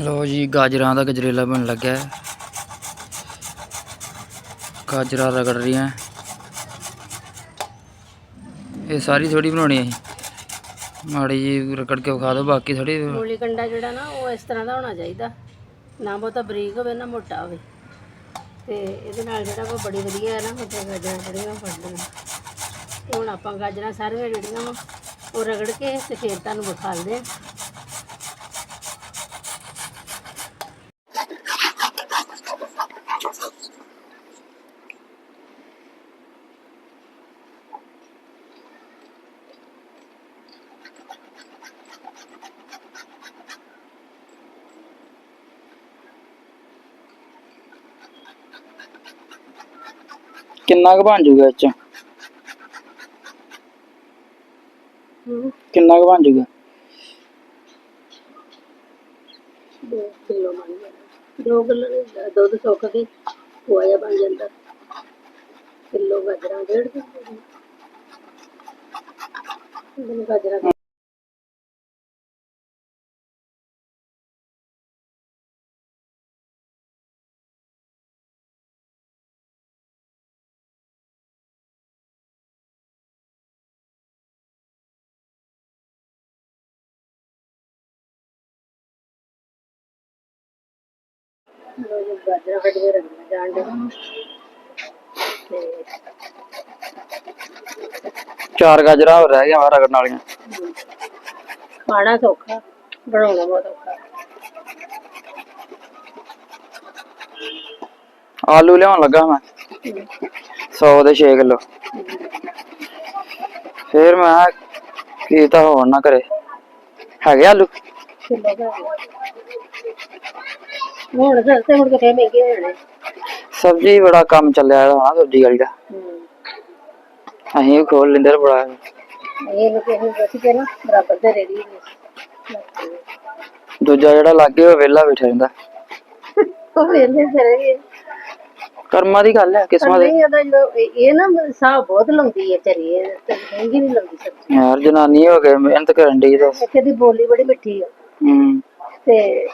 ਲੋ ਜੀ, ਗਾਜਰਾਂ ਦਾ ਗਜਰੇਲਾ ਬਣ ਲੱਗਾ ਹੈ ਗਾਜਰਾਂ ਰਗੜ ਰਹੀਆਂ। ਇਹ ਸਾਰੀ ਥੋੜੀ ਬਣਾਉਣੀ ਹੈ ਮਾੜੀ ਜੀ ਰਗੜ ਕੇ ਵਿਖਾ ਦਿਓ, ਬਾਕੀ ਥੋੜੀ ਮੂਲੀ ਕੰਡਾ ਜਿਹੜਾ ਨਾ, ਉਹ ਇਸ ਤਰ੍ਹਾਂ ਦਾ ਹੋਣਾ ਚਾਹੀਦਾ। ਨਾ ਬਹੁਤਾ ਬਰੀਕ ਹੋਵੇ, ਨਾ ਮੋਟਾ ਹੋਵੇ। ਤੇ ਇਹਦੇ ਨਾਲ ਜਿਹੜਾ ਵਾ, ਬੜੀ ਵਧੀਆ ਹੈ ਨਾ, ਮਤਲਬ ਗਾਜਰਾਂ ਜਿਹੜੀਆਂ ਫੜਦੀਆਂ ਹੁਣ ਆਪਾਂ ਗਾਜਰਾਂ ਸਾਰੀਆਂ ਜਿਹੜੀਆਂ ਵਾ, ਉਹ ਰਗੜ ਕੇ ਤੇ ਫਿਰ ਤੁਹਾਨੂੰ ਵਿਖਾਲਦੇ ਆ ਕਿੰਨਾ ਕੁ ਬਣ ਜੂਗਾ ਇਹ ਚ? ਹੂੰ ਕਿੰਨਾ ਕੁ ਬਣ ਜੂਗਾ? ਦੋ ਕਿਲੋ ਬਣ ਜਾਂਦਾ। ਦੋ ਕਿਲੋ ਦੇ ਦੁੱਧ ਸੁੱਕ ਕੇ ਖੋਆ ਬਣ ਜਾਂਦਾ। ਕਿਲੋ ਗਾਜਰਾਂ ਡੇਢ ਕਿਲੋ। ਇਹਨੂੰ ਗਾਜਰਾਂ ਜਾਣ ਦੇ ਚਾਰ ਗਾਜਰਾਂ ਹੋਰ ਰਹਿ ਗਈਆਂ ਰਗੜਨ ਵਾਲੀਆਂ ਖਾਣਾ ਸੌਖਾ ਬਣਾਉਣਾ ਬਹੁਤ ਔਖਾ। ਆਲੂ ਲਿਆਉਣ ਲੱਗਾ ਮੈਂ 100 ਦੇ 6 ਕਿਲੋ। ਫਿਰ ਮੈਂ ਕੀ ਤਾਂ ਹੋਣ ਨਾ ਕਰੇ। ਹੈਗੇ ਆਲੂ? ਕਿਲੋ ਦਾ ਹੁਣ ਸਸਤੇ ਹੁਣ ਕਿਤੇ ਮਹਿੰਗੇ ਹੋ ਜਾਣੇ ਸਬਜ਼ੀ ਬੜਾ ਕੰਮ ਚੱਲਿਆ ਇਹਦਾ ਹੋਣਾ ਸਬਜ਼ੀ ਵਾਲੀ ਦਾ। ਅਸੀਂ ਵੀ ਖੋਲ ਲੈਂਦੇ ਬੜਾ। ਇਹ ਲੋਕ ਇਹ ਬਸ ਕੇ ਨਾ ਬਰਾਬਰ ਦੇ ਰੇੜੀ ਨੇ। ਦੂਜਾ ਜਿਹੜਾ ਲੱਗੇ ਉਹ ਵਿਹਲਾ ਬੈਠਾ ਰਹਿੰਦਾ। ਉਹ ਵੇਲੇ ਫਿਰੇ ਕਰਮਾਂ ਦੀ ਗੱਲ ਹੈ ਕਿਸਮਤ ਦੀ। ਨਹੀਂ ਇਹਦਾ ਜਦੋਂ ਇਹ ਇਹ ਨਾ ਸਾਹ ਬਹੁਤ ਲੰਦੀ ਹੈ ਚਰੀ ਇਹ ਤੇ ਮਹਿੰਗੀ ਨਹੀਂ ਲੰਦੀ ਸਬਜ਼ੀ। ਯਾਰ ਜਨਾਨੀ ਹੋ ਗਏ ਮਿਹਨਤ ਕਰਨ ਦੀ ਤੇ। ਇੱਥੇ ਦੀ ਬੋਲੀ ਬੜੀ ਮਿੱਠੀ ਆ। ਹੂੰ। ਤੇ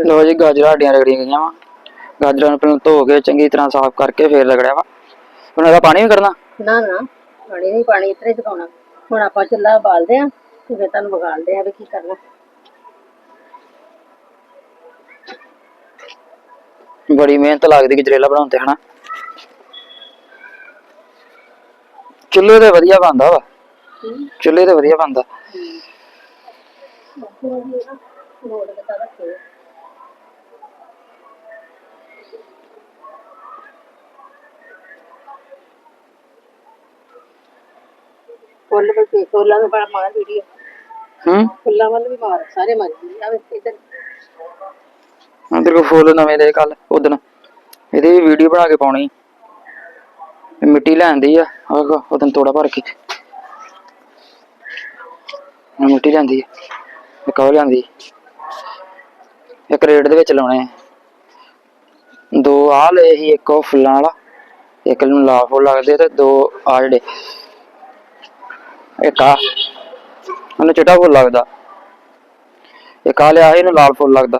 ਲੋ ਜੀ ਗਾਜਰਾਂ ਸਾਡੀਆਂ ਰਗੜੀਆਂ ਗਈਆਂ ਵਾ। ਗਾਜਰਾਂ ਨੂੰ ਪਹਿਲਾਂ ਧੋ ਕੇ ਚੰਗੀ ਤਰ੍ਹਾਂ ਸਾਫ਼ ਕਰਕੇ ਫੇਰ ਰਗੜਿਆ ਵਾ। ਹੁਣ ਇਹਦਾ ਪਾਣੀ ਵੀ ਕੱਢਣਾ। ਨਾ ਨਾ ਪਾਣੀ ਨਹੀਂ ਪਾਣੀ ਇਤਰੇ ਚਕਾਉਣਾ ਹੁਣ ਆਪਾਂ ਚੁੱਲ੍ਹਾ ਬਾਲਦੇ ਆ ਤੇ ਫਿਰ ਤੁਹਾਨੂੰ ਵਿਖਾਲਦੇ ਆ ਵੀ ਕੀ ਕਰਨਾ। ਬੜੀ ਮਿਹਨਤ ਲੱਗਦੀ ਗਜਰੇਲਾ ਬਣਾਉਂਦੇ ਹਨਾ। ਚੁੱਲ੍ਹੇ ਤੇ ਵਧੀਆ ਬਣਦਾ ਵਾ। ਚੁੱਲ੍ਹੇ ਤੇ ਵਧੀਆ ਬਣਦਾ ਲੋੜ ਕਿਤਾ ਰੱਖੇ ਫੁੱਲ ਵੀ ਫੁੱਲਾਂ ਦਾ ਬੜਾ ਮਾਰ ਵੀਡੀਓ ਹੂੰ? ਫੁੱਲਾਂ ਵੱਲ ਵੀ ਮਾਰ ਸਾਰੇ ਮਾਰ ਆ ਵੇ ਇਧਰ। ਤੇਰੇ ਕੋਲ ਫੁੱਲ ਨਵੇਂ ਦੇ ਕੱਲ ਉਦਣ ਇਹਦੀ ਵੀ ਵੀਡੀਓ ਬਣਾ ਕੇ ਪਾਉਣੀ। ਇਹ ਮਿੱਟੀ ਲੈਂਦੀ ਆ ਆਹ ਉਦਣ ਤੋੜਾ ਭਰ ਕੇ। ਮਿੱਟੀ ਲੈਂਦੀ ਇੱਕ ਉਹ ਲਿਆਂਦੀ। ਇੱਕ ਰੇਟ ਦੇ ਵਿੱਚ ਲਾਉਣੇ ਆ। ਦੋ ਆ ਲਏ ਸੀ ਇੱਕ ਉਹ ਫੁੱਲਾਂ ਵਾਲਾ ਇੱਕ ਨੂੰ ਲਾਲ ਫੁੱਲ ਲੱਗਦੇ ਤੇ ਦੋ ਆ ਜਿਹੜੇ ਇੱਕ ਆ ਉਹਨੂੰ ਚਿੱਟਾ ਫੁੱਲ ਲੱਗਦਾ। ਇੱਕ ਆ ਲਿਆ ਸੀ, ਇਹਨੂੰ ਲਾਲ ਫੁੱਲ ਲੱਗਦਾ।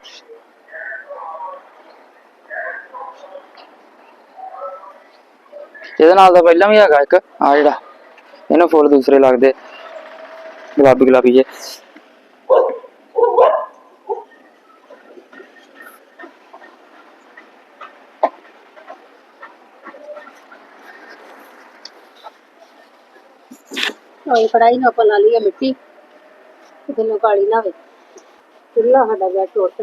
ਇਹਦੇ ਨਾਲ ਤਾਂ ਪਹਿਲਾਂ ਵੀ ਹੈਗਾ ਇੱਕ ਆ ਜਿਹੜਾ। ਇਹਨੂੰ ਫੁੱਲ ਦੂਸਰੇ ਲੱਗਦੇ। ਗੁਲਾਬੀ ਗੁਲਾਬੀ ਜੇ ਉਹ ਕੜਾਈ ਨੂੰ ਆਪਾਂ ਲਾ ਲਈ ਆ ਮਿੱਟੀ ਕਿਤੇ ਨੂੰ ਕਾਲੀ ਨਾ ਹੋਵੇ। ਚੁੱਲ੍ਹਾ ਸਾਡਾ ਗਿਆ ਟੁੱਟ।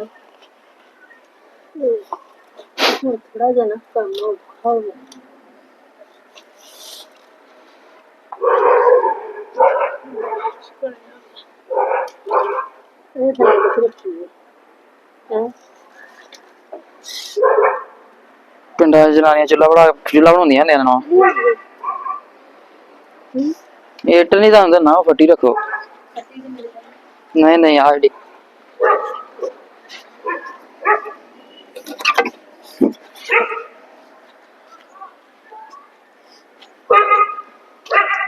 ਥੋੜਾ ਜਿਹਾ ਨਾ ਕੰਮ ਔਖਾ ਹੋ ਗਿਆ। ਇਹ ਥੋੜਾ ਕੁਛ ਰੱਖੀ ਹੈ। ਹੈਂ? ਪਿੰਡਾਂ 'ਚ ਜਨਾਨੀਆਂ ਚੁੱਲ੍ਹਾ ਬਣਾ ਚੁੱਲ੍ਹਾ ਬਣਾਉਂਦੀਆਂ ਹੁੰਦੀਆਂ ਨਾ। ਨਾ एट नहीं था ना फटी रखो नहीं नहीं आरडी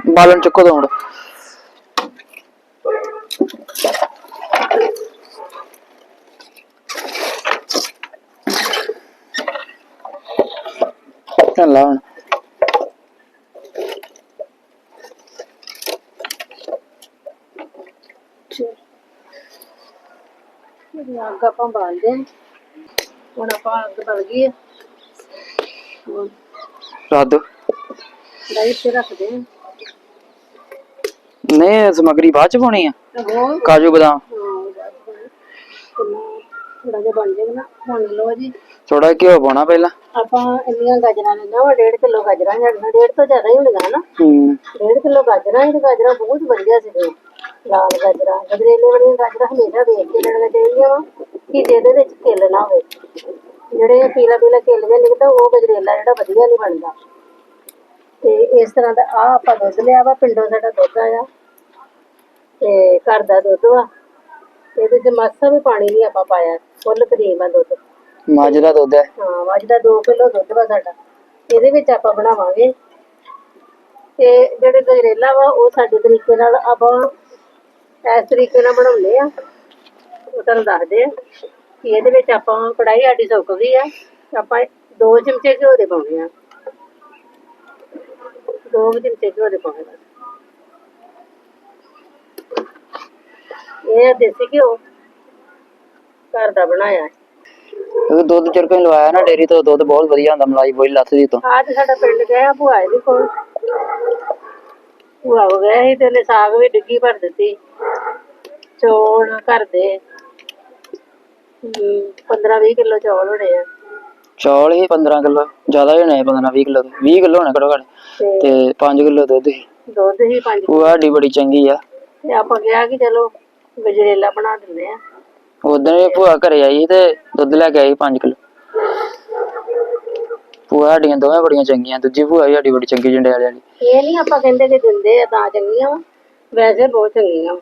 बालन चुको तो लाउन ਅੱਗ ਆਪਾਂ ਬਾਲਦੇ ਹਾਂ ਹੁਣ ਆਪਾਂ ਅੱਗ ਬਲ ਗਈ ਹੈ। ਹੁਣ ਰੱਖ ਦੋ। ਕੜਾਹੀ ਤੇ ਰੱਖਦੇ ਹਾਂ ਨਹੀਂ ਸਮਗਰੀ ਬਾਅਦ ਚ ਪਾਉਣੀ ਆ। ਹੋਰ? ਕਾਜੂ ਬਦਾਮ। ਥੋੜਾ ਜਿਹਾ ਬਣ ਜਾਏਗਾ ਨਾ ਬਣ ਲਓ ਜੀ। ਥੋੜਾ ਘਿਓ ਪਾਉਣਾ ਪਹਿਲਾਂ। ਆਪਾਂ ਇੰਨੀਆਂ ਗਾਜਰਾਂ ਲੈਣਾ ਵਾ 1.5 ਕਿਲੋ ਗਾਜਰਾਂ ਲੈਣਾ 1.5 ਤੋਂ ਜ਼ਿਆਦਾ ਹੀ ਹੋਣੀਆਂ ਨਾ। ਹੂੰ। 1.5 ਕਿਲੋ ਗਾਜਰਾਂ ਇਹ ਗਾਜਰਾਂ ਬਹੁਤ ਵਧੀਆ ਸੀ ਲਾਲ ਗਾਜਰਾਂ ਗਜਰੇਲੇ ਵਾਲੀਆਂ ਗਾਜਰਾਂ ਹਮੇਸ਼ਾ ਵੇਖ ਕੇ ਲੈਣੀਆਂ ਚਾਹੀਦੀਆਂ ਵਾ ਕਿ ਜਿਹਦੇ ਵਿੱਚ ਕਿੱਲ ਨਾ ਹੋਵੇ। ਜਿਹੜੇ ਪੀਲਾ ਪੀਲਾ ਕਿੱਲ ਜਿਹਾ ਨਿਕਲਦਾ ਉਹ ਗਜਰੇਲਾ ਜਿਹੜਾ ਵਧੀਆ ਨਹੀਂ ਬਣਦਾ। ਤੇ ਇਸ ਤਰ੍ਹਾਂ ਦਾ ਆ ਆਪਾਂ ਦੁੱਧ ਲਿਆ ਵਾ ਪਿੰਡੋਂ ਸਾਡਾ ਦੁੱਧ ਆਇਆ। ਤੇ ਘਰ ਦਾ ਦੁੱਧ ਵਾ ਇਹਦੇ ਚ ਮਾਸਾ ਵੀ ਪਾਣੀ ਨਹੀਂ ਆਪਾਂ ਪਾਇਆ ਫੁੱਲ ਕਰੀਮ ਆ ਦੁੱਧ। ਮੱਝ ਦਾ ਦੁੱਧ ਹੈ। ਹਾਂ ਅੱਜ ਦਾ 2 ਕਿਲੋ ਦੁੱਧ ਵਾ ਸਾਡਾ। ਇਹਦੇ ਵਿੱਚ ਆਪਾਂ ਬਣਾਵਾਂਗੇ। ਤੇ ਜਿਹੜੇ ਗਜਰੇਲਾ ਵਾ ਉਹ ਸਾਡੇ ਤਰੀਕੇ ਨਾਲ ਆਪਾਂ ਇਸ ਤਰੀਕੇ ਨਾਲ ਬਣਾਉਂਦੇ ਆ। ਉਹ ਤੁਹਾਨੂੰ ਦੱਸਦੇ ਆ ਕਿ ਇਹਦੇ ਵਿੱਚ ਆਪਾਂ ਕੜਾਈ ਸਾਡੀ ਸੁੱਕ ਗਈ ਆ। ਆਪਾਂ ਦੋ ਚਮਚੇ ਘਿਓ ਦੇ ਪਾਉਣੇ ਆ। ਦੋ ਚਮਚੇ ਘਿਓ ਦੇ ਪਾਉਣੇ ਆ। ਇਹ ਦੇਸੀ ਘਿਓ। ਘਰ ਦਾ ਬਣਾਇਆ। ਕਿਉਂਕਿ ਦੁੱਧ ਚਰਕੇ ਲਵਾਇਆ ਨਾ ਡੇਰੀ ਤੋਂ ਦੁੱਧ ਬਹੁਤ ਵਧੀਆ ਹੁੰਦਾ ਮਲਾਈ ਬੋਈ ਲੱਥਦੀ ਤੋਂ। ਅੱਜ ਸਾਡਾ ਪਿੰਡ ਗਿਆ ਭੂਆ ਇਹਦੇ ਕੋਲ। ਭੂਆ ਹੋ ਗਿਆ ਸੀ ਤੇ ਉਹਨੇ ਸਾਗ ਵੀ ਡਿੱਗੀ ਭਰ ਦਿੱਤੀ। ਚੌਲ ਘਰ ਦੇ 15 20 ਕਿਲੋ ਚੌਲ ਹੋਣੇ ਆ। ਚੌਲ ਹੀ 15 ਕਿਲੋ ਜ਼ਿਆਦਾ ਹੀ ਹੋਣੇ 15 20 ਕਿਲੋ 20 ਕਿਲੋ ਹੋਣੇ ਘੱਟੋ ਘੱਟ ਤੇ ਤੇ 5 ਕਿਲੋ ਦੁੱਧ ਸੀ ਦੁੱਧ ਹੀ ਪੰਜ ਉਹ ਸਾਡੀ ਬੜੀ ਚੰਗੀ ਆ। ਤੇ ਆਪਾਂ ਕਿਹਾ ਕਿ ਚਲੋ ਗਜਰੇਲਾ ਬਣਾ ਦਿੰਦੇ ਆ। ਉਦੋਂ ਵੀ ਭੂਆ ਘਰੇ ਆਈ ਤੇ ਦੁੱਧ ਲੈ ਕੇ ਆਈ 5 ਕਿਲੋ। ਭੂਆ ਸਾਡੀਆਂ ਦੋਵੇਂ ਬੜੀਆਂ ਚੰਗੀਆਂ ਦੂਜੀ ਭੂਆ ਵੀ ਸਾਡੀ ਬੜੀ ਚੰਗੀ ਜੰਡਿਆਲੇ ਵਾਲੀ। ਇਹ ਨਹੀਂ ਆਪਾਂ ਕਹਿੰਦੇ ਕਿ ਦਿੰਦੇ ਆ ਤਾਂ ਚੰਗੀਆਂ ਵਾਂ, ਵੈਸੇ ਬਹੁਤ ਚੰਗੀਆਂ ਵਾਂ।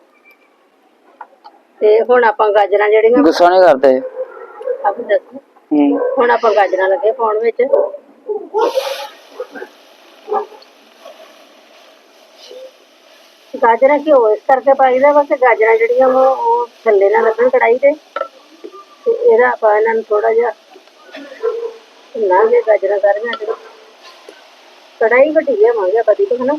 ਤੇ ਹੁਣ ਆਪਾਂ ਗਾਜਰਾਂ ਜਿਹੜੀਆਂ ਗੁੱਸਾ ਨਹੀਂ ਕਰਦੇ। ਆਪ ਦੱਸੋ। ਹੂੰ। ਹੁਣ ਆਪਾਂ ਗਾਜਰਾਂ ਲੱਗੇ ਪਾਉਣ ਵਿੱਚ। ਗਾਜਰਾਂ ਘਿਓ ਇਸ ਕਰਕੇ ਪਾਈਦਾ ਕਿ ਗਾਜਰਾਂ ਜਿਹੜੀਆਂ ਉਹ ਥੱਲੇ ਨਾ ਲੱਗਣ ਕੜਾਈ ਤੇ। ਤੇ ਇਹਦਾ ਆਪਾਂ ਇਹਨਾਂ ਨੂੰ ਥੋੜਾ ਜਿਹਾ ਨਾ ਜੇ ਗਾਜਰਾਂ ਸਾਰੀਆਂ ਤੇ ਕੜਾਈ ਵੱਡੀ ਲਿਆਵਾਂਗੇ ਆਪਾਂ ਦੀ ਤੋਂ ਹਨਾ।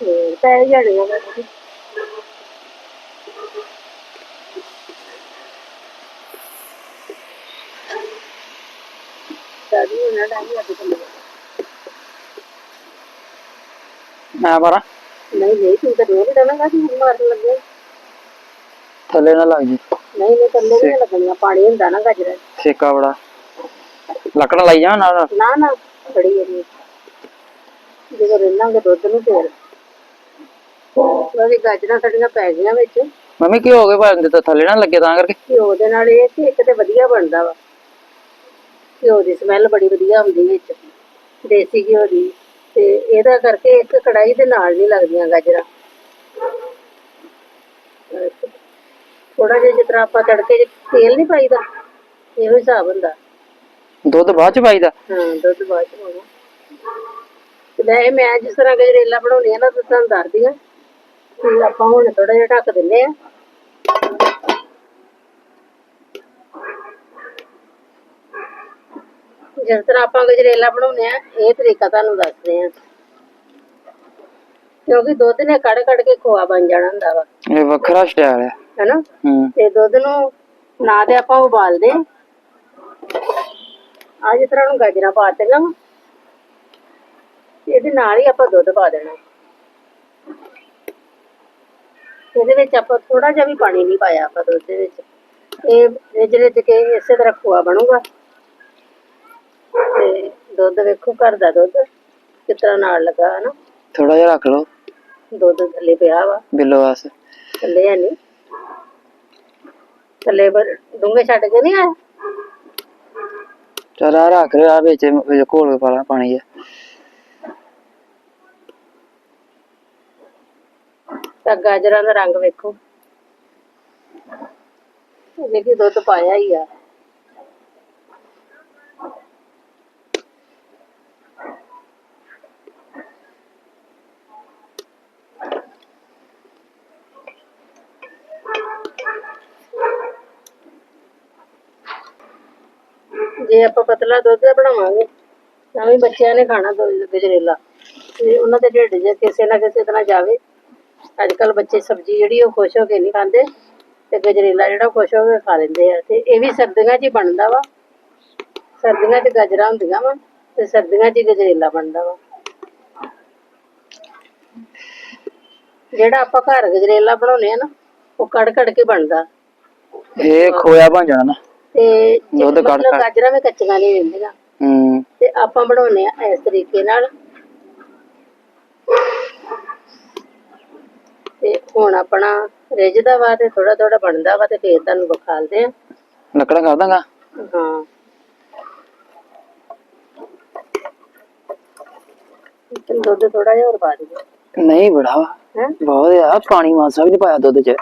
ਤੇ ਪੈ ਜਾਣੀਆਂ ਗਾਜਰਾਂ ਸਾਡੀ ਉਹਨਾਂ ਦਾ ਹੀ ਅੱਗੇ ਚੱਲੇਗਾ ਮੈਂ ਮਾਰਾਂ ਨਹੀਂ ਨਹੀਂ ਤੂੰ ਤਾਂ ਰੋਜ਼ ਦੇਣਾ ਕਿ ਮਾਰਨ ਲੱਗੇ। ਥੱਲੇ ਨਾ ਲੱਗ ਜੀ। ਨਹੀਂ ਨਹੀਂ ਕੱਲੇ ਨਹੀਂ ਲੱਗਣੀਆਂ ਪਾਣੀ ਹੁੰਦਾ ਨਾ ਗਾਜਰਾਂ। 'ਚ। ਸੇਕਾ ਬੜਾ। ਲੱਕੜਾਂ ਲਾਈ ਜਾ ਨਾਲ? ਨਾ ਨਾ ਬੜੀ ਹੈ ਜਦੋਂ ਰਿੰਨਾਂਗੇ ਦੁੱਧ ਨੂੰ ਫੇਰ। ਉਹਦੀ ਗਾਜਰਾਂ ਸਾਡੀਆਂ ਪੈ ਗਈਆਂ ਵਿੱਚ। ਮੰਮੀ ਕੀ ਹੋ ਗਏ ਭਾਵੇਂ ਤੇ ਥੱਲੇ ਨਾ ਲੱਗੇ ਤਾਂ ਕਰਕੇ। ਘਿਓ ਦੇ ਨਾਲ ਇਹ ਕਿ ਇੱਕ ਤੇ ਵਧੀਆ ਬਣਦਾ ਵਾ। ਘਿਓ ਦੀ ਸਮੈਲ ਬੜੀ ਵਧੀਆ ਹੁੰਦੀ ਵਿੱਚ। ਦੇਸੀ ਘਿਓ ਦੀ। ਤੇ ਇਹਦਾ ਕਰਕੇ ਇੱਕ ਕੜਾਈ ਦੇ ਨਾਲ ਨਹੀਂ ਲੱਗਦੀਆਂ ਗਾਜਰਾਂ। ਥੋੜਾ ਜਿਹਾ ਤਰ੍ਹਾਂ ਆਪਾਂ ਤੜਕੇ 'ਚ ਤੇਲ ਨਹੀਂ ਪਾਈਦਾ ਇਹੋ ਹਿਸਾਬ ਹੁੰਦਾ। ਦੁੱਧ ਬਾਅਦ ਚ ਪਾਈਦਾ? ਹਾਂ ਦੁੱਧ ਬਾਅਦ ਚ ਪਾਉਣਾ। ਤੇ ਮੈਂ ਮੈਂ ਜਿਸ ਤਰ੍ਹਾਂ ਗਜਰੇਲਾ ਬਣਾਉਣੀ ਆ ਨਾ ਤਾਂ ਤੁਹਾਨੂੰ ਦੱਸਦੀ ਆ ਕਿ ਆਪਾਂ ਹੁਣ ਥੋੜਾ ਜਿਹਾ ਢੱਕ ਦਿੰਨੇ ਆ ਜਿਸ ਤਰ੍ਹਾਂ ਆਪਾਂ ਗਜਰੇਲਾ ਬਣਾਉਨੇ ਆ ਇਹ ਤਰੀਕਾ ਤੁਹਾਨੂੰ ਦੱਸਦੇ ਆ ਕਿਉਂਕਿ ਦੁੱਧ ਨੇ ਕੜ ਕੜ ਕੇ ਖੋਆ ਬਣ ਜਾਣਾ ਹੁੰਦਾ ਵਾ। ਇਹ ਵੱਖਰਾ ਸਟਾਈਲ ਹੈ। ਹੈਨਾ? ਤੇ ਦੁੱਧ ਨੂੰ ਨਾ ਤੇ ਆਪਾਂ ਉਬਾਲਦੇ ਆ ਜਿਸ ਤਰ੍ਹਾਂ ਨੂੰ ਗਾਜਰਾਂ ਪਾ ਵਾ ਇਹਦੇ ਨਾਲ ਹੀ ਆਪਾਂ ਦੁੱਧ ਪਾ ਦੇਣਾ। ਇਹਦੇ ਵਿੱਚ ਆਪਾਂ ਥੋੜਾ ਜਿਹਾ ਵੀ ਪਾਣੀ ਨਹੀਂ ਪਾਇਆ ਆਪਾਂ ਦੁੱਧ ਦੇ ਵਿੱਚ। ਇਹ ਰਿੱਝ ਕੇ ਇਸੇ ਤਰ੍ਹਾਂ ਖੋਆ ਬਣੂਗਾ। ਤੇ ਦੁੱਧ ਵੇਖੋ ਘਰ ਦਾ ਦੁੱਧ ਕਿਸ ਤਰ੍ਹਾਂ ਨਾਲ ਲੱਗਾ ਹਨਾ। ਥੋੜਾ ਜਿਹਾ ਰੱਖ ਲਓ। ਦੁੱਧ ਥੱਲੇ ਪਿਆ ਵਾ। ਬਿੱਲੋ ਵਾਸ ਥੱਲੇ ਹੈ ਨਹੀਂ ਥੱਲੇ ਪਰ ਡੂੰਘੇ ਛੱਡ ਕੇ ਨਹੀਂ ਆਇਆ? ਚਲ ਆ ਰੱਖ ਲਿਆ ਵਿੱਚ ਵਿੱਚ ਘੋਲ ਕੇ ਪਾ ਲਾ ਪਾਣੀ ਜਿਹਾ। ਤਾਂ ਗਾਜਰਾਂ ਦਾ ਰੰਗ ਵੇਖੋ। ਇਹਨੇ ਕੀ ਦੁੱਧ ਪਾਇਆ ਹੀ ਆ। ਜੇ ਆਪਾਂ ਪਤਲਾ ਦੁੱਧ ਦਾ ਬਣਾਵਾਂਗੇ, ਤਾਂ ਵੀ ਬੱਚਿਆਂ ਨੇ ਖਾਣਾ ਦੁੱਧ ਗਜਰੇਲਾ ਤੇ ਉਹਨਾਂ ਦੇ ਢਿੱਡ 'ਚ ਕਿਸੇ ਨਾ ਕਿਸੇ ਤਰ੍ਹਾਂ ਜਾਵੇ ਅੱਜ ਕੱਲ ਬੱਚੇ ਸਬਜ਼ੀ ਜਿਹੜੀ ਉਹ ਖੁਸ਼ ਹੋ ਕੇ ਨਹੀਂ ਖਾਂਦੇ ਤੇ ਗਜਰੇਲਾ ਜਿਹੜਾ ਖੁਸ਼ ਹੋ ਕੇ ਖਾ ਲੈਂਦੇ ਆ ਤੇ ਇਹ ਵੀ ਸਰਦੀਆਂ 'ਚ ਹੀ ਬਣਦਾ ਵਾ। ਸਰਦੀਆਂ 'ਚ ਗਜਰਾ ਹੁੰਦੀਆਂ ਵਾ ਤੇ ਸਰਦੀਆਂ 'ਚ ਗਜਰੇਲਾ ਬਣਦਾ ਵਾ। ਜਿਹੜਾ ਆਪਾਂ ਘਰ ਗਜਰੇਲਾ ਬਣਾਉਨੇ ਆ ਨਾ ਉਹ ਕੜ ਕੜ ਕੇ ਬਣਦਾ। ਇਹ ਖੋਇਆ ਬਣ ਜਾਣਾ ਨਾ। ਤੇ ਦੁੱਧ ਮਤਲਬ ਕੱਢ। ਗਾਜਰਾਂ ਵੀ ਕੱਚੀਆਂ ਨਹੀਂ ਰਹਿੰਦੀਆਂ ਹੂੰ। ਤੇ ਆਪਾਂ ਬਣਾਉਨੇ ਆ ਇਸ ਤਰੀਕੇ ਨਾਲ। ਤੇ ਹੁਣ ਆਪਣਾ ਰਿੱਝਦਾ ਵਾ ਤੇ ਥੋੜਾ ਥੋੜਾ ਬਣਦਾ ਵਾ ਤੇ ਫੇਰ ਤੁਹਾਨੂੰ ਵਿਖਾਲਦੇ ਆ। ਲੱਕੜਾਂ ਕਰ ਦਾਂਗਾ? ਹਾਂ। ਤੇ ਦੁੱਧ ਥੋੜਾ ਜਿਹਾ ਹੋਰ ਪਾ ਦਿਓ। ਨਹੀਂ ਬੜਾ ਵਾ। ਹੈ? ਬਹੁਤ ਆ। ਪਾਣੀ ਮਾਸਾ ਵੀ ਨਹੀਂ ਪਾਇਆ ਦੁੱਧ 'ਚ।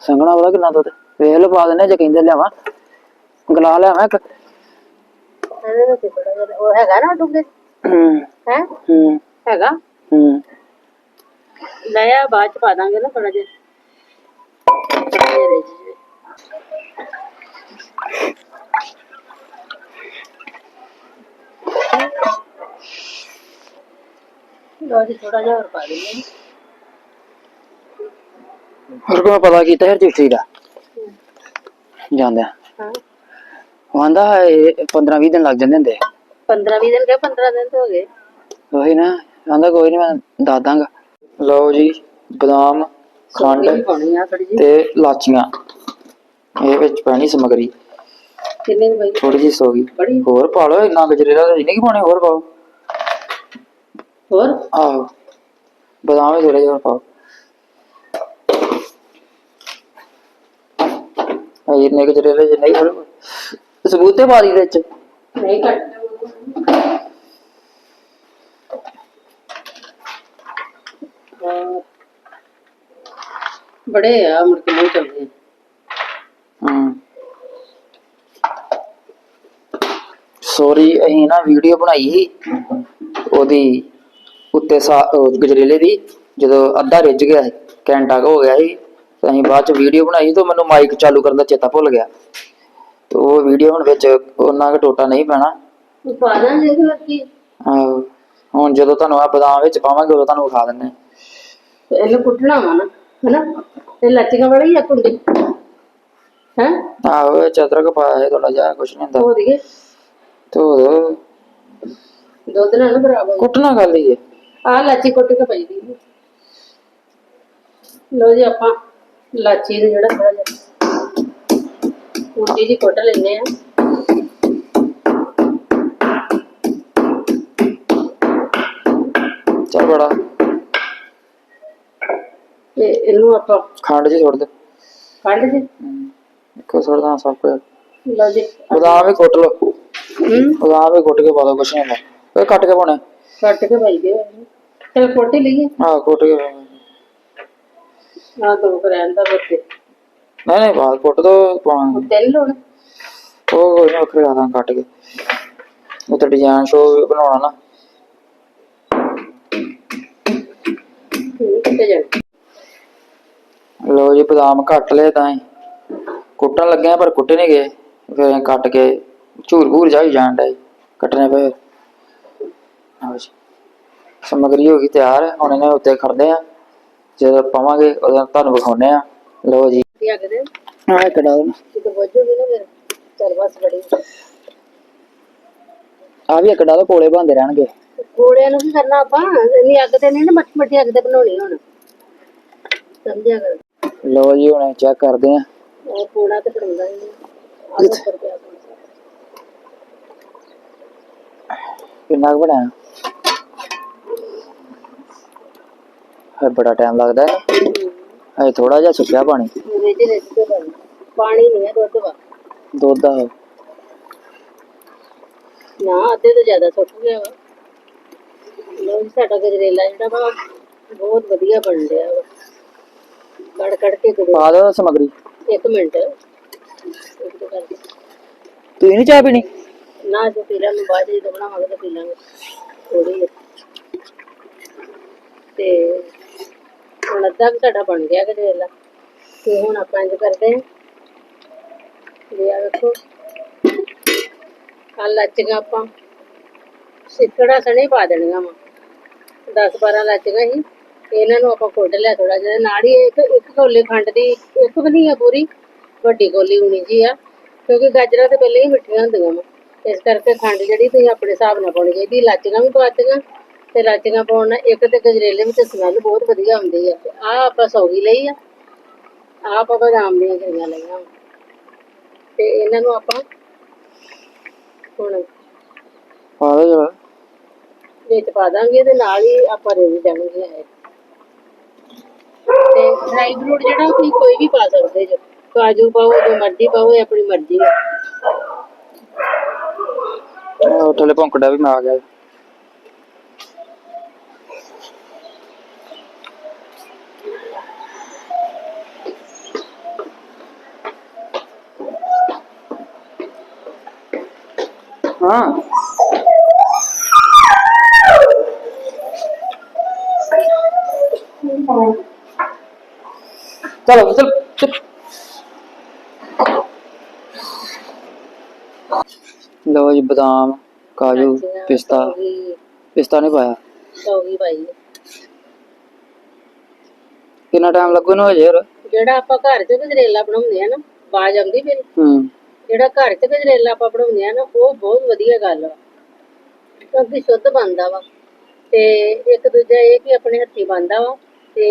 ਸੰਗਣਾ ਵਾਲਾ ਕਿੰਨਾ ਦੁੱਧ। ਵੇਖ ਲਓ ਪਾ ਦਿੰਦੇ ਜੇ ਕਹਿੰਦੇ ਲਿਆਵਾਂ। ਗਲਾ ਲਿਆਵਾਂ ਇੱਕ। ਇਹਦੇ ਵਿੱਚ ਥੋੜਾ ਜਿਹਾ ਉਹ ਹੈਗਾ ਨਾ ਹੂੰ। ਹੈ? ਹੂੰ। ਹੈਗਾ। ਹੂੰ। ਲੈ ਆ ਬਾਅਦ ਚ ਪਾ ਦਾਂਗੇ ਨਾ ਥੋੜਾ ਜਿਹਾ ਥੋੜ੍ਹਾ ਜਿਹਾ। ਰਿੱਝ ਜਾਵੇ। ਲਓ ਜੀ ਥੋੜਾ ਜਿਹਾ ਹੋਰ ਪਾ ਦਿੰਦੇ ਹੋਰ ਪਤਾ ਕੀਤਾ ਹਰ ਚਿੱਠੀ ਦਾ? ਜਾਂਦਿਆਂ। ਹਾਂ। ਉਹ ਆਂਦਾ 15 20 ਦਿਨ ਲੱਗ ਜਾਂਦੇ ਹੁੰਦੇ। ਆ। 15 20 ਦਿਨ 15 ਦਿਨ ਤੋਂ ਹੋ ਗਏ। ਉਹੀ ਨਾ। ਆਂਦਾ ਕੋਈ ਨਹੀਂ ਮੈਂ ਦੱਸ ਦਾਂਗਾ। ਲਓ ਜੀ ਬਦਾਮ ਖੰਡ ਇਹ ਆ ਥੋੜੀ ਤੇ ਲਾਚੀਆਂ। ਇਹ ਵਿੱਚ ਪੈਣੀ ਸਮਗਰੀ। ਕਿੰਨੀ ਪਈ ਥੋੜੀ ਜਿਹੀ ਸੋਗੀ ਬੜੀ। ਹੋਰ ਪਾ ਲਓ ਇੰਨਾ ਗਜਰੇਲਾ ਤਾਂ ਜਿੰਨੇ ਕੀ ਪਾਉਣੇ ਹੋਰ ਪਾਓ। ਹੋਰ? ਆਹੋ। ਬਦਾਮ ਵੀ ਥੋੜੇ ਜਿਹੇ ਪਾਓ। ਆ ਜਿੰਨੇ ਗਜਰੇਲੇ ਜਿੰਨੇ ਕੀ ਹੋਰ ਸਬੂਤੇ ਪਾ ਦੀ ਵਿੱਚ। ਨਹੀਂ ਘੱਟ ਹਾਂ। ਬੜੇ ਆ ਮੁੜ ਕੇ ਨਹੀਂ ਚੱਲਦੇ ਹਮ ਸੋਰੀ ਅਸੀਂ ਨਾ ਵੀਡੀਓ ਬਣਾਈ ਸੀ ਉਹਦੀ ਉੱਤੇ ਗਜਰੇਲੇ ਦੀ ਜਦੋਂ ਅੱਧਾ ਰਿੱਝ ਗਿਆ ਸੀ ਘੰਟਾ ਹੋ ਗਿਆ ਸੀ ਤੇ ਅਸੀਂ ਬਾਅਦ ਚ ਵੀਡੀਓ ਬਣਾਈ ਤਾਂ ਮੈਨੂੰ ਮਾਈਕ ਚਾਲੂ ਕਰਨ ਦਾ ਚੇਤਾ ਭੁੱਲ ਗਿਆ। ਤੇ ਉਹ ਵੀਡੀਓ ਹੁਣ ਵਿੱਚ ਉਹਨਾਂ ਕੁ ਟੋਟਾ ਨਹੀਂ ਪੈਣਾ। ਪਾ। ਹੁਣ ਜਦੋਂ ਤੁਹਾਨੂੰ ਆ ਬਦਾਮ ਵਿੱਚ ਪਾਵਾਂਗੇ ਉਦੋਂ ਤੁਹਾਨੂੰ ਵਿਖਾ ਹਾਂ। ਤੇ ਇਹਨੂੰ ਕੁੱਟਣਾ ਵਾ ਨਾ ਹਨਾ? ਇਹ ਲੱਚੀਆਂ ਵਾਲੀ ਆ ਕੁੰਡੀ? ਹੈ? ਆਹੋ ਚਤਰਕ ਪਾਇਆ ਹੈ ਥੋੜਾ ਜਿਹਾ ਕੁਛ ਨਹੀਂ ਹੁੰਦਾ। ਹੋ ਦੀਏ ਤੋ ਦੁੱਧ ਨਾਲ ਬਰਾਬਰ। ਕੁੱਟਣਾ ਗੱਲ ਹੀ ਹੈ ਆ ਲਾਚੀ ਕੁੱਟ ਕੇ ਪਈ ਦੀ। ਲੋ ਜੀ ਆਪਾਂ ਲਾਚੀ ਨੂੰ ਜਿਹੜਾ ਥੋੜਾ ਜਿਹਾ ਕੁੰਡੀ ਜੀ ਕੁੱਟ ਲੈਨੇ ਆ ਚੱਲ ਬੜਾ। ਤੇ ਇਹਨੂੰ ਆਪਾਂ ਖੰਡ ਜੀ ਛੋੜ ਦੇ। ਕੱਢ ਦੇ ਇੱਕੋ ਛੋੜਦਾ ਸਭ ਕੁਝ। ਲਓ ਜੀ। ਬਦਾਮ ਵੀ ਕੁੱਟ ਲਓ। ਹੂੰ? ਬਦਾਮ ਵੀ ਕੁੱਟ ਕੇ ਪਾ ਦੋ ਕੁਛ ਹੁੰਦਾ। ਇਹ ਕੱਟ ਕੇ ਪਾਉਣੇ। ਕੱਟ ਕੇ ਪਾਈ ਦੇ। ਤੇ ਕੁੱਟ ਹੀ? ਲਈਏ ਆਹ ਕੁੱਟ ਕੇ ਪਾਉਣੇ। ਨਾ ਦੋ ਕਰਾਂ ਦਾ ਬੱਤੇ ਨਹੀਂ ਨਹੀਂ ਬਾਅਦ ਕੁੱਟ ਦੋ ਪਾਵਾਂਗੇ ਤਿੰਨ ਲੋਣ ਉਹ ਕੋਈ ਨਹੀਂ ਵੱਖਰੇ ਲਾ ਦਾਂ ਕੱਟ ਕੇ। ਉਹ ਤਾਂ ਡਿਜ਼ਾਈਨ ਸ਼ੋ ਬਣਾਉਣਾ ਨਾ। ਜਾਣਾ? ਲੋ ਜੀ ਬਦਾਮ ਕੱਟ ਲਏ ਤਾਂ ਹੀ। ਕੁੱਟਣ ਲੱਗੇ ਆ ਪਰ ਕੁੱਟੇ ਨਹੀਂ ਗਏ। ਫਿਰ ਕੱਟ ਕੇ ਝੂਰ ਭੂਰ ਜਾਈ ਜਾਣ ਡੇ ਕੱਟਣੇ ਪਏ। ਆਓ ਜੀ। ਸਮਗਰੀ ਹੋ ਗਈ ਤਿਆਰ। ਹੁਣ ਇਹਨੇ ਉੱਤੇ ਖੜਦੇ ਆ। ਜਦੋਂ ਪਾਵਾਂਗੇ ਉਦੋਂ ਤੁਹਾਨੂੰ ਵਿਖਾਉਨੇ ਆ। ਲੋ ਜੀ। ਕੀ ਆਖਦੇ? ਆਹ ਕਢਾ ਦੋ ਜਦੋਂ ਵੱਜੋਗੇ ਨਾ ਫਿਰ ਚੱਲ ਬਸ ਬੜੀ। ਆ ਵੀ ਕਢਾ ਦੋ ਕੋਲੇ ਬੰਦੇ ਰਹਿਣਗੇ। ਕੋੜਿਆਂ ਨੂੰ ਕੀ ਕਰਨਾ ਆਪਾਂ? ਇੰਨੀ ਅੱਗ ਤੇ ਨਹੀਂ ਨਾ ਮੱਠੀ ਮੱਠੀ ਅੱਗ ਤੇ ਬਣਾਉਣੀ ਹੁਣ। ਸਮਝਿਆ ਕਰ। ਲੋ ਜੀ ਹੁਣ ਚੈੱਕ ਕਰਦੇ ਆ ਉਹ ਕੋੜਾ ਤੇ ਬਣਾਉਂਦਾ ਹੀ ਨਹੀਂ। ਆਲੂ ਉੱਪਰ ਪਿਆ ਹੋਇਆ। ਕਿੰਨਾ ਕੁ ਬਣਾਇਆ ਹੈ ਬੜਾ ਟਾਈਮ ਲੱਗਦਾ ਹੈ। ਹਜੇ ਥੋੜਾ ਜਿਹਾ ਸੁੱਕਿਆ ਪਾਣੀ। ਪਾਣੀ। ਨਹੀਂ ਹੈ ਦੁੱਧ ਵਾ। ਦੁੱਧ ਦਾ। ਨਾ ਅੱਧੇ ਤੋਂ ਜ਼ਿਆਦਾ ਸੁੱਕ ਗਿਆ ਵਾ। ਲੋ ਸਾਡਾ ਗਜਰੇਲਾ ਜਿਹੜਾ ਵਾ ਬਹੁਤ ਵਧੀਆ ਬਣ ਰਿਹਾ ਵਾ। ਕੜ ਕੜ ਕੇ ਗੁਰੂ ਪਾ ਦੋ ਸਮਗਰੀ। ਇੱਕ ਮਿੰਟ। ਇੱਕ ਤੋਂ ਕਰਕੇ ਤੁਸੀਂ ਨਹੀਂ ਚਾਹ ਪੀਣੀ? ਨਾ ਜੋ ਪੀ ਲਾਂਗੇ ਬਾਅਦ 'ਚ ਜਦੋਂ ਬਣਾਵਾਂਗੇ ਤਾਂ ਪੀ ਲਾਂਗੇ। ਥੋੜੀ ਜਿਹੀ। ਤੇ ਹੁਣ ਅੱਧਾ ਕੁ ਸਾਡਾ ਬਣ ਗਿਆ ਗਜਰੇਲਾ ਤੇ ਹੁਣ ਆਪਾਂ ਇੰਜ ਕਰਦੇ ਹਾਂ। ਇਹ ਆ ਵੇਖੋ ਆ ਲੱਚੀਆਂ ਆਪਾਂ। ਸਿੱਕੜਾ ਸਣੇ ਪਾ ਦੇਣੀਆਂ ਵਾ। 10 12 ਲੱਚੀਆਂ ਇਹਨਾਂ ਨੂੰ ਆਪਾਂ ਕੁੱਟ ਲਿਆ ਥੋੜਾ ਜਿਹਾ। ਨਾਲ ਹੀ ਇੱਕ ਇੱਕ ਕੋਲੇ ਖੰਡ ਦੀ ਇੱਕ ਵੀ ਨਹੀਂ ਆ ਪੂਰੀ ਵੱਡੀ ਕੋਲੀ ਹੋਣੀ ਜੀ ਆ। ਕਿਉਂਕਿ ਗਾਜਰਾਂ ਤੇ ਪਹਿਲੇ ਹੀ ਮਿੱਠੀਆਂ ਹੁੰਦੀਆਂ ਵਾ। ਇਸ ਕਰਕੇ ਖੰਡ ਜਿਹੜੀ ਤੁਸੀਂ ਆਪਣੇ ਹਿਸਾਬ ਨਾਲ ਪਾਉਣੀ ਚਾਹੀਦੀ। ਲਾਚੀਆਂ ਵੀ ਪਾਤੀਆਂ ਤੇ ਲਾਚੀਆਂ ਪਾਉਣ ਨਾਲ ਇੱਕ ਤੇ ਗਜਰੇਲੇ ਵਿੱਚ ਸਮੈਲ ਬਹੁਤ ਵਧੀਆ ਆਉਂਦੀ ਆ। ਆ ਆਪਾਂ ਸੌਗੀ ਲਈ ਆ। ਆਹ ਆਪਾਂ ਬਦਾਮ ਦੀਆਂ ਗਿਰੀਆਂ ਲਈਆਂ। ਤੇ ਇਹਨਾਂ ਨੂੰ ਆਪਾਂ ਹੁਣ ਪਾ ਦੇ ਜਰਾ। ਵਿੱਚ ਪਾ ਦਾਂਗੇ ਤੇ ਨਾਲ ਹੀ ਆਪਾਂ ਜਾਣਗੇ ਇਹ ਤੇ ਡਰਾਈ ਫਰੂਟ ਜਿਹੜਾ ਤੁਸੀਂ ਕੋਈ ਵੀ ਪਾ ਸਕਦੇ ਜੋ। ਕਾਜੂ ਪਾਓ ਜੋ ਮਰਜ਼ੀ ਪਾਓ ਇਹ ਆਪਣੀ ਮਰਜ਼ੀ ਹੈ ਉਹ ਥੱਲੇ ਭੌਂਕੜਾ ਵੀ ਆ ਗਿਆ। ਹਾਂ। ਚਲੋ ਚਲ ਚਲ ਲੋ ਜੀ ਬਦਾਮ ਕਾਜੂ ਪਿਸਤਾ। ਪਿਸਤਾ ਨਹੀਂ ਪਾਇਆ। ਸੌਗੀ ਪਾਈ ਕਿੰਨਾ ਟਾਈਮ ਲੱਗੂ ਇਹਨੂੰ ਹਜੇ ਯਾਰ ਜਿਹੜਾ ਆਪਾਂ ਘਰ 'ਚ ਗਜਰੇਲਾ ਬਣਾਉਂਦੇ ਆ ਨਾ ਬਾਜ ਆਉਂਦੀ ਮੇਰੀ। ਹੂੰ। ਜਿਹੜਾ ਘਰ 'ਚ ਗਜਰੇਲਾ ਆਪਾਂ ਬਣਾਉਂਦੇ ਆ ਨਾ ਉਹ ਬਹੁਤ ਵਧੀਆ ਗੱਲ ਵਾ ਕਿਉਂਕਿ ਸ਼ੁੱਧ ਬਣਦਾ ਵਾ। ਤੇ ਇੱਕ ਦੂਜਾ ਇਹ ਕਿ ਆਪਣੇ ਹੱਥੀ ਬਣਦਾ ਵਾ ਤੇ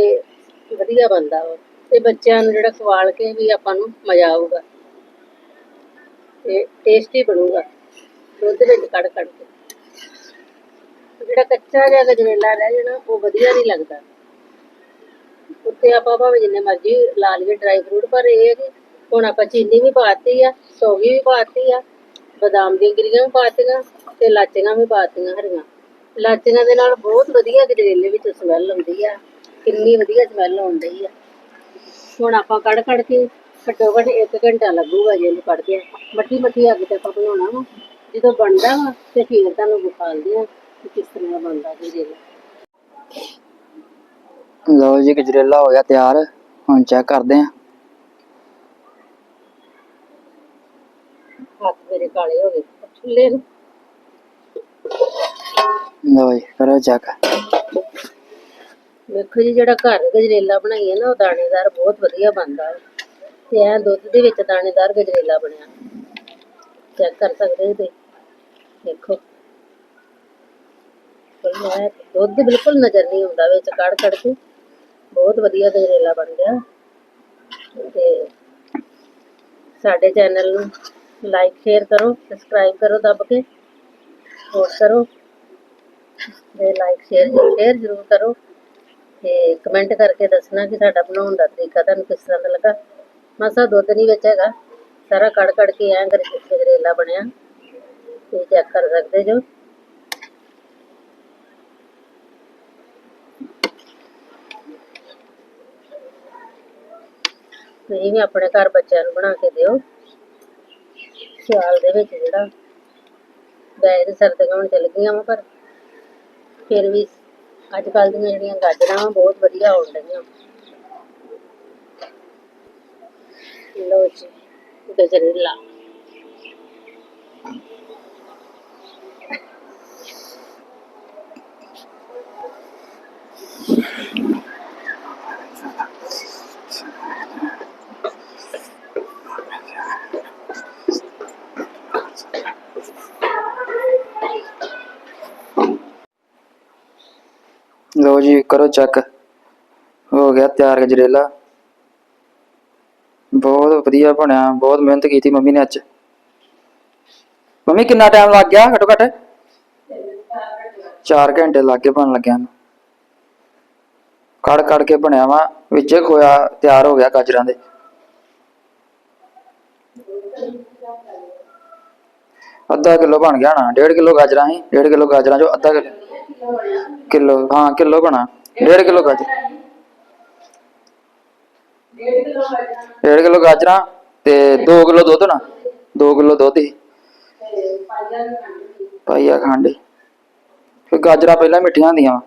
ਵਧੀਆ ਬਣਦਾ ਵਾ। ਤੇ ਬੱਚਿਆਂ ਨੂੰ ਜਿਹੜਾ ਖਵਾਲ ਕੇ ਵੀ ਆਪਾਂ ਨੂੰ ਮਜ਼ਾ ਆਊਗਾ। ਤੇ ਟੇਸਟੀ ਬਣੂਗਾ। ਦੁੱਧ ਵਿੱਚ ਕੱਢ ਕੱਢ ਕੇ। ਜਿਹੜਾ ਕੱਚਾ ਜਿਹਾ ਗਜਰੇਲਾ ਰਹਿ ਜਾਣਾ, ਉਹ ਵਧੀਆ ਨਹੀਂ ਲੱਗਦਾ। ਉੱਤੇ ਆਪਾਂ ਭਾਵੇਂ ਜਿੰਨੇ ਮਰਜ਼ੀ ਲਾ ਲਈਏ ਡਰਾਈ ਫਰੂਟ ਪਰ ਇਹ ਹੈ ਕਿ ਹੁਣ ਆਪਾਂ ਚੀਨੀ ਵੀ ਪਾਤੀ ਆ, ਸੌਗੀ ਵੀ ਪਾਤੀ ਆ, ਬਦਾਮ ਦੀਆਂ ਗਿਰੀਆਂ ਵੀ ਪਾਤੀਆਂ ਤੇ ਲਾਚੀਆਂ ਵੀ ਪਾਤੀਆਂ ਹਰੀਆਂ। ਲਾਚੀਆਂ ਦੇ ਨਾਲ ਬਹੁਤ ਵਧੀਆ ਗਜਰੇਲੇ ਵਿੱਚ ਸਮੈਲ ਆਉਂਦੀ ਆ। ਕਿੰਨੀ ਵਧੀਆ ਸਮੈਲ ਆਉਂਦੀ ਆ। ਹੁਣ ਆਪਾਂ ਕੱਢ ਕੱਢ ਕੇ ਘੱਟੋ ਘੱਟ 1 ਘੰਟਾ ਲੱਗੂਗਾ ਜੇ ਇਹਨੂੰ ਕੱਢਦੇ ਆ ਮੱਠੀ ਮੱਠੀ ਅੱਗ ਤੇ ਆਪਾਂ ਬਣਾਉਣਾ ਵਾ। ਜਦੋਂ ਬਣਦਾ ਵਾ ਤੇ ਫਿਰ ਤੁਹਾਨੂੰ ਵਿਖਾਲਦੇ ਆ ਕਿ ਕਿਸ ਤਰ੍ਹਾਂ ਬਣਦਾ ਗਜਰੇਲਾ ਲਓ ਜੀ ਗਜਰੇਲਾ ਹੋ ਗਿਆ ਤਿਆਰ। ਹੁਣ ਚੈੱਕ ਕਰਦੇ ਆ। ਹੱਥ ਮੇਰੇ ਕਾਲੇ ਹੋ ਗਏ ਛੁੱਲੇ ਨੂੰ ਲਓ। ਜੀ ਕਰੋ ਚੈੱਕ ਵੇਖੋ ਜੀ, ਜਿਹੜਾ ਘਰ ਗਜਰੇਲਾ ਬਣਾਈਏ ਨਾ, ਉਹ ਦਾਣੇਦਾਰ ਬਹੁਤ ਵਧੀਆ ਬਣਦਾ ਹੈ। ਤੇ ਐ ਦੁੱਧ ਦੇ ਵਿੱਚ ਦਾਣੇਦਾਰ ਗਜਰੇਲਾ ਬਣਿਆ। ਚੈੱਕ ਕਰ ਸਕਦੇ ਹੋ ਤੁਸੀਂ? ਦੇਖੋ। ਕੋਈ ਦੁੱਧ ਬਿਲਕੁਲ ਨਜ਼ਰ ਨਹੀਂ ਆਉਂਦਾ ਵਿੱਚ ਕੜ ਕੜ ਕੇ। ਬਹੁਤ ਵਧੀਆ ਗਜਰੇਲਾ ਬਣ ਗਿਆ। ਤੇ ਸਾਡੇ ਚੈਨਲ ਨੂੰ ਲਾਈਕ ਸ਼ੇਅਰ ਕਰੋ ਸਬਸਕ੍ਰਾਈਬ ਕਰੋ, ਦੱਬ ਕੇ। ਹੋਰ ਕਰੋ। ਤੇ ਲਾਈਕ ਸ਼ੇਅਰ ਸ਼ੇਅਰ ਜ਼ਰੂਰ ਕਰੋ। ਤੇ ਕਮੈਂਟ ਕਰਕੇ ਦੱਸਣਾ ਕਿ ਸਾਡਾ ਬਣਾਉਣ ਦਾ ਤਰੀਕਾ ਤੁਹਾਨੂੰ ਕਿਸ ਤਰ੍ਹਾਂ ਦਾ ਲੱਗਾ। ਮਸਾ ਦੁੱਧ ਨਹੀਂ ਵਿੱਚ ਹੈਗਾ। ਸਾਰਾ ਕੜ ਕੜ ਕੇ ਐਂ ਕਰਕੇ ਗਜਰੇਲਾ ਬਣਿਆ। ਤੇ ਚੈੱਕ ਕਰ ਸਕਦੇ ਜੋ। ਤੁਸੀਂ ਵੀ ਆਪਣੇ ਘਰ ਬੱਚਿਆਂ ਨੂੰ ਬਣਾ ਕੇ ਦਿਓ। ਸਿਆਲ ਦੇ ਵਿੱਚ ਜਿਹੜਾ ਵੈਸੇ ਸਰਦੀਆਂ ਹੁਣ ਚੱਲ ਗਈਆਂ ਵਾ ਪਰ ਫਿਰ ਵੀ ਅੱਜ ਕੱਲ ਦੀਆਂ ਜਿਹੜੀਆਂ ਗਾਜਰਾਂ ਬਹੁਤ ਵਧੀਆ ਹੋ ਰਹੀਆਂ ਲੋ ਜੀ ਗਜਰੇਲਾ ਲਓ ਜੀ ਕਰੋ ਚੈੱਕ ਹੋ ਗਿਆ ਤਿਆਰ ਗਜਰੇਲਾ। ਬਹੁਤ ਵਧੀਆ ਬਣਿਆ, ਬਹੁਤ ਮਿਹਨਤ ਕੀਤੀ ਮੰਮੀ ਨੇ ਅੱਜ। ਮੰਮੀ, ਕਿੰਨਾ ਟਾਈਮ ਲੱਗ ਗਿਆ ਘੱਟੋ ਘੱਟ? 4 ਘੰਟੇ ਲੱਗ ਗਏ ਬਣ ਲੱਗਿਆ ਨੂੰ। ਕੜ ਕੜ ਕੇ ਬਣਿਆ ਵਾ, ਵਿੱਚੇ ਖੋਇਆ, ਤਿਆਰ ਹੋ ਗਿਆ ਗਾਜਰਾਂ ਦੇ। ਅੱਧਾ ਕਿਲੋ ਬਣ ਗਿਆ ਨਾ 1.5 ਕਿਲੋ ਗਾਜਰਾਂ ਹੀ 1.5 ਕਿਲੋ ਗਾਜਰਾਂ ਚੋਂ ਅੱਧਾ ਕਿਲੋ। ਕਿਲੋ ਹਾਂ ਕਿਲੋ ਬਣਾ। 1.5 ਕਿਲੋ ਗਾਜਰ। 1.5 ਕਿਲੋ ਗਾਜਰਾਂ ਤੇ 2 ਕਿਲੋ ਦੁੱਧ ਨਾ। 2 ਕਿਲੋ ਦੁੱਧ ਹੀ। ਪਾਈਆ ਖੰਡ ਫਿਰ ਗਾਜਰਾਂ ਪਹਿਲਾਂ ਮਿੱਠੀਆਂ ਹੁੰਦੀਆਂ। ਵਾ